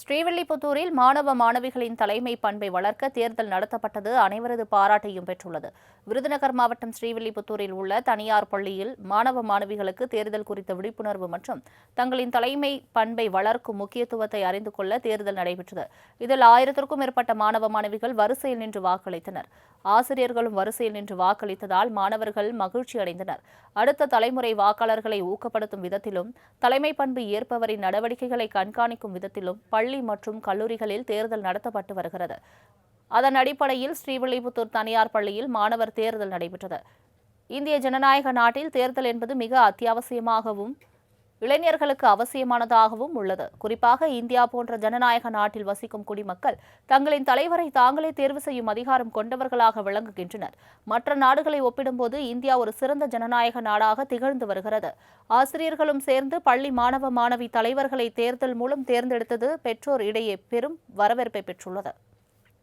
ஸ்ரீவில்லிபுத்தூரில் மாணவ மாணவிகளின் தலைமை பண்பை வளர்க்க தேர்தல் நடத்தப்பட்டது. அனைவரது பாராட்டையும் பெற்றுள்ளது. விருதுநகர் மாவட்டம் ஸ்ரீவில்லிபுத்தூரில் உள்ள தனியார் பள்ளியில் மாணவ மாணவிகளுக்கு தேர்தல் குறித்த விழிப்புணர்வு மற்றும் தங்களின் தலைமை பண்பை வளர்க்கும் முக்கியத்துவத்தை அறிந்து கொள்ள தேர்தல் நடைபெற்றது. இதில் ஆயிரத்திற்கும் மேற்பட்ட மாணவ மாணவிகள் வரிசையில் நின்று வாக்களித்தனர். ஆசிரியர்களும் வரிசையில் நின்று வாக்களித்ததால் மாணவர்கள் மகிழ்ச்சி அடைந்தனர். அடுத்த தலைமுறை வாக்காளர்களை ஊக்கப்படுத்தும் விதத்திலும் தலைமை பண்பு ஏற்பவரின் நடவடிக்கைகளை கண்காணிக்கும் விதத்திலும் பள்ளி மற்றும் கல்லூரிகளில் தேர்தல் நடத்தப்பட்டு வருகிறது. அதன் அடிப்படையில் ஸ்ரீவில்லிபுத்தூர் தனியார் பள்ளியில் மாணவர் தேர்தல் நடைபெற்றது. இந்திய ஜனநாயக நாட்டில் தேர்தல் என்பது மிக அத்தியாவசியமாகவும் இளைஞர்களுக்கு அவசியமானதாகவும் உள்ளது. குறிப்பாக இந்தியா போன்ற ஜனநாயக நாட்டில் வசிக்கும் குடிமக்கள் தங்களின் தலைவரை தாங்களே தேர்வு செய்யும் அதிகாரம் கொண்டவர்களாக விளங்குகின்றனர். மற்ற நாடுகளை ஒப்பிடும்போது இந்தியா ஒரு சிறந்த ஜனநாயக நாடாக திகழ்ந்து வருகிறது. ஆசிரியர்களும் சேர்ந்து பள்ளி மாணவ மாணவி தலைவர்களை தேர்தல் மூலம் தேர்ந்தெடுத்தது பெற்றோர் இடையே பெரும் வரவேற்பை பெற்றுள்ளது.